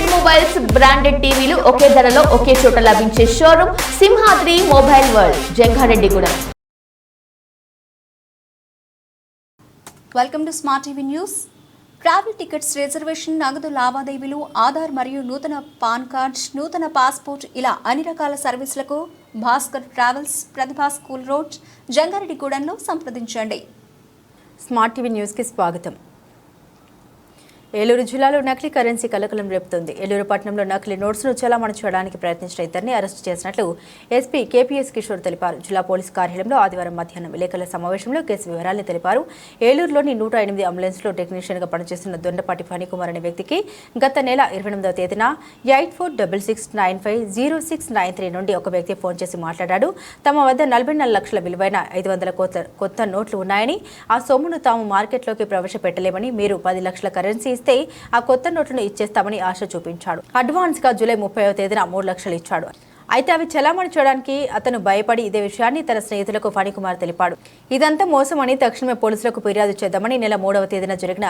Branded mobiles branded టీవీలు ఒకే ధరలో ఒకే చోట లభించే showroom Simhadri mobile world Jangareddygudem welcome to smart TV news travel tickets reservation నగదు లావాదేవీలు ఆధార్ మరియు నూతన పాన్ కార్డ్ నూతన పాస్పోర్ట్ ఇలా అన్ని రకాల సర్వీసులకు Bhaskar travels Pratibha school road జంగారెడ్డిగూడెంలో సంప్రదించండి. స్మార్ట్ టీవీ న్యూస్కి స్వాగతం. ఏలూరు జిల్లాలో నకిలీ కరెన్సీ కలకలం రేపుతుంది. ఏలూరు పట్టణంలో నకిలీ నోట్స్ను చలామణి చేయడానికి ప్రయత్నించిన ఇద్దరిని అరెస్టు చేసినట్లు ఎస్పీ కేపీఎస్ కిషోర్ తెలిపారు. జిల్లా పోలీస్ కార్యాలయంలో ఆదివారం మధ్యాహ్నం విలేకరుల సమావేశంలో కేసు వివరాలను తెలిపారు. ఏలూరులోని నూట ఎనిమిది అంబులెన్స్లో టెక్నీషియన్గా పనిచేస్తున్న దొండపాటి ఫణికుమార్ అనే వ్యక్తికి గత నెల ఇరవై ఎనిమిదవ తేదీన eight four double six nine five zero six nine three నుండి ఒక వ్యక్తి ఫోన్ చేసి మాట్లాడాడు. తమ వద్ద నలభై నాలుగు లక్షల విలువైన ఐదు వందల కొత్త కొత్త నోట్లు ఉన్నాయని ఆ సొమ్మును తాము మార్కెట్లోకి ప్రవేశపెట్టలేమని మీరు పది లక్షల కరెన్సీ ఇస్తే ఆ కొత్త నోట్లను ఇచ్చేస్తామని ఆశ చూపించాడు. అడ్వాన్స్గా జూలై ముప్పైవ తేదీన మూడు లక్షలు ఇచ్చాడు. అయితే అవి చలామణి చేయడానికి అతను భయపడి ఇదే విషయాన్ని తన స్నేహితులకు ఫణికుమార్ తెలిపాడు. ఇదంతా మోసమని తక్షణమే పోలీసులకు ఫిర్యాదు చేద్దామని నెల మూడవ తేదీన జరిగిన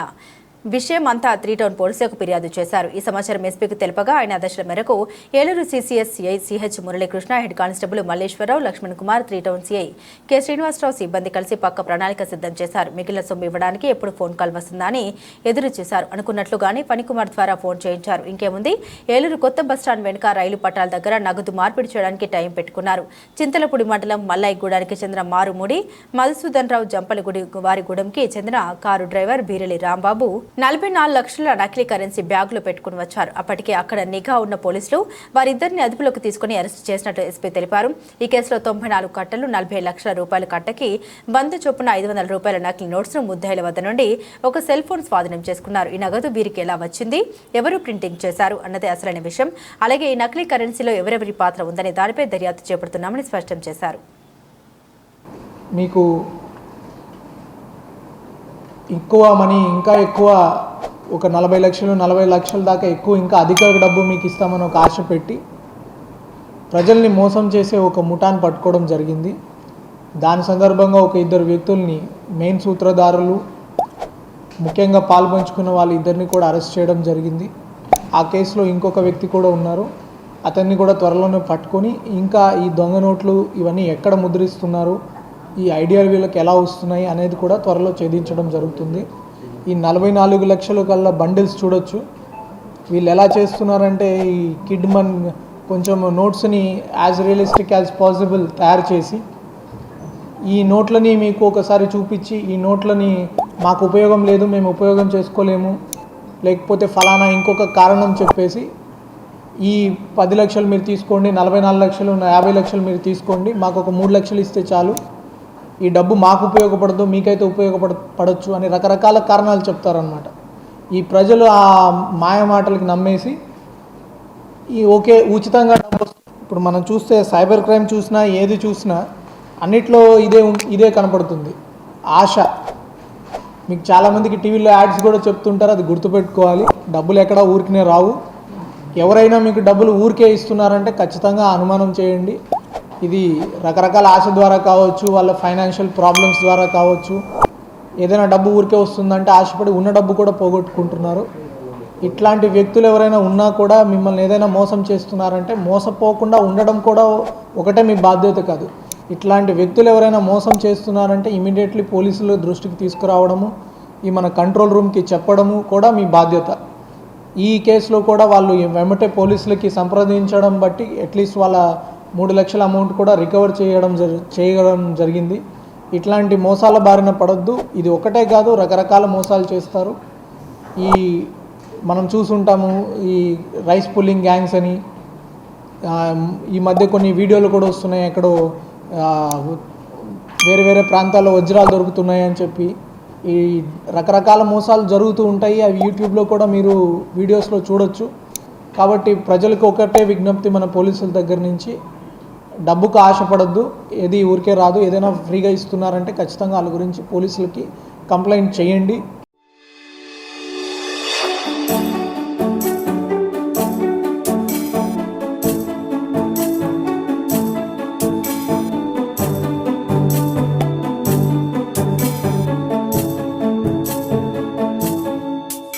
విషయం అంతా త్రీ టౌన్ పోలీసులకు ఫిర్యాదు చేశారు. ఈ సమాచారం ఎస్పీకి తెలుపగా ఆయన ఆదేశాల మేరకు Eluru CCS CI CH Muralikrishna head constable Malleswararao Lakshman Kumar three town CI K. Srinivasarao సిబ్బంది కలిసి పక్క ప్రణాళిక సిద్ధం చేశారు. మిగిలిన సొమ్ము ఇవ్వడానికి ఎప్పుడు ఫోన్ కాల్ వస్తుందా అని ఎదురు చూశారు. అనుకున్నట్లుగానే ఫణికుమార్ ద్వారా ఫోన్ చేయించారు. ఇంకేముంది? ఏలూరు కొత్త బస్టాండ్ వెనుక రైలు పట్టాల దగ్గర నగదు మార్పిడి చేయడానికి టైం పెట్టుకున్నారు. చింతలపూడి మండలం మల్లాయిగూడానికి చెందిన మారుముడి మధుసూదన్ రావు జంపలగుడి వారిగూడెంకి చెందిన కారు డ్రైవర్ బీరెలి రాంబాబు నలభై నాలుగు లక్షల నకిలీ కరెన్సీ బ్యాగులు పెట్టుకుని వచ్చారు. అప్పటికే అక్కడ నిఘా ఉన్న పోలీసులు వారిద్దరిని అదుపులోకి తీసుకుని అరెస్టు చేసినట్టు ఎస్పీ తెలిపారు. ఈ కేసులో తొంభై నాలుగు కట్టలు నలభై లక్షల రూపాయల కట్టకి వంద చొప్పున ఐదు వందల రూపాయల నకిలీ నోట్స్ను ముద్దాయిల వద్ద నుండి ఒక సెల్ ఫోన్ స్వాధీనం చేసుకున్నారు. ఈ నగదు వీరికి ఎలా వచ్చింది? ఎవరు ప్రింటింగ్ చేశారు? అన్నదే అసలైన విషయం. అలాగే ఈ నకిలీ కరెన్సీలో ఎవరెవరి పాత్ర ఉందనే దానిపై దర్యాప్తు చేపడుతున్నామని స్పష్టం చేశారు. మీకు ఎక్కువ మనీ ఇంకా ఎక్కువ ఒక నలభై లక్షలు నలభై లక్షల దాకా ఎక్కువ ఇంకా అధిక డబ్బు మీకు ఇస్తామని ఒక ఆశ పెట్టి ప్రజల్ని మోసం చేసే ఒక ముఠాన్ని పట్టుకోవడం జరిగింది. దాని సందర్భంగా ఒక ఇద్దరు వ్యక్తుల్ని మెయిన్ సూత్రధారులు ముఖ్యంగా పాల్పంచుకున్న వాళ్ళ ఇద్దరిని కూడా అరెస్ట్ చేయడం జరిగింది. ఆ కేసులో ఇంకొక వ్యక్తి కూడా ఉన్నారు. అతన్ని కూడా త్వరలోనే పట్టుకొని ఇంకా ఈ దొంగ నోట్లు ఇవన్నీ ఎక్కడ ముద్రిస్తున్నారు? ఈ ఐడియాలు వీళ్ళకి ఎలా వస్తున్నాయి అనేది కూడా త్వరలో ఛేదించడం జరుగుతుంది. ఈ నలభై నాలుగు లక్షల కల్లా బండిల్స్ చూడొచ్చు. వీళ్ళు ఎలా చేస్తున్నారంటే ఈ కిడ్ మన్ కొంచెం నోట్స్ని యాజ్ రియలిస్టిక్ యాజ్ పాసిబుల్ తయారు చేసి ఈ నోట్లని మీకు ఒకసారి చూపించి ఈ నోట్లని మాకు ఉపయోగం లేదు మేము ఉపయోగం చేసుకోలేము లేకపోతే ఫలానా ఇంకొక కారణం చెప్పేసి ఈ పది లక్షలు మీరు తీసుకోండి నలభై నాలుగు లక్షలు యాభై లక్షలు మీరు తీసుకోండి మాకు ఒక మూడు లక్షలు ఇస్తే చాలు. ఈ డబ్బు మాకు ఉపయోగపడదు మీకైతే ఉపయోగపడ పడవచ్చు అని రకరకాల కారణాలు చెప్తారనమాట ఈ ప్రజలు ఆ మాయ మాటలకి నమ్మేసి ఈ ఓకే ఉచితంగా డబ్బు ఇప్పుడు మనం చూస్తే సైబర్ క్రైమ్ చూసినా ఏది చూసినా అన్నిట్లో ఇదే ఉం- ఇదే కనపడుతుంది. ఆశ. మీకు చాలామందికి టీవీలో యాడ్స్ కూడా చెప్తుంటారు అది గుర్తుపెట్టుకోవాలి. డబ్బులు ఎక్కడా ఊరికినే రావు. ఎవరైనా మీకు డబ్బులు ఊరికే ఇస్తున్నారంటే ఖచ్చితంగా అనుమానం చేయండి. ఇది రకరకాల ఆశ ద్వారా కావచ్చు వాళ్ళ ఫైనాన్షియల్ ప్రాబ్లమ్స్ ద్వారా కావచ్చు. ఏదైనా డబ్బు ఊరికే వస్తుందంటే ఆశపడి ఉన్న డబ్బు కూడా పోగొట్టుకుంటున్నారు. ఇట్లాంటి వ్యక్తులు ఎవరైనా ఉన్నా కూడా మిమ్మల్ని ఏదైనా మోసం చేస్తున్నారంటే మోసపోకుండా ఉండడం కూడా ఒకటే మీ బాధ్యత కాదు. ఇట్లాంటి వ్యక్తులు ఎవరైనా మోసం చేస్తున్నారంటే ఇమీడియట్లీ పోలీసుల దృష్టికి తీసుకురావడము ఈ మన కంట్రోల్ రూమ్కి చెప్పడము కూడా మీ బాధ్యత. ఈ కేసులో కూడా వాళ్ళు వెంబటే పోలీసులకి సంప్రదించడం బట్టి అట్లీస్ట్ వాళ్ళ మూడు లక్షల అమౌంట్ కూడా రికవర్ చేయడం జరి చేయడం జరిగింది. ఇట్లాంటి మోసాల బారిన పడద్దు. ఇది ఒకటే కాదు రకరకాల మోసాలు చేస్తారు. ఈ మనం చూసుంటాము ఈ రైస్ పుల్లింగ్ గ్యాంగ్స్ అని ఈ మధ్య కొన్ని వీడియోలు కూడా వస్తున్నాయి. ఎక్కడో వేరే వేరే ప్రాంతాల్లో వజ్రాలు దొరుకుతున్నాయి అని చెప్పి. ఈ రకరకాల మోసాలు జరుగుతూ ఉంటాయి. అవి యూట్యూబ్లో కూడా మీరు వీడియోస్లో చూడొచ్చు. కాబట్టి ప్రజలకు ఒకటే విజ్ఞప్తి మన పోలీసుల దగ్గర నుంచి. డబ్బుకు ఆశపడద్దు ఏది ఊరికే రాదు. ఏదైనా ఫ్రీగా ఇస్తున్నారంటే ఖచ్చితంగా వాళ్ళ గురించి పోలీసులకి కంప్లైంట్ చేయండి.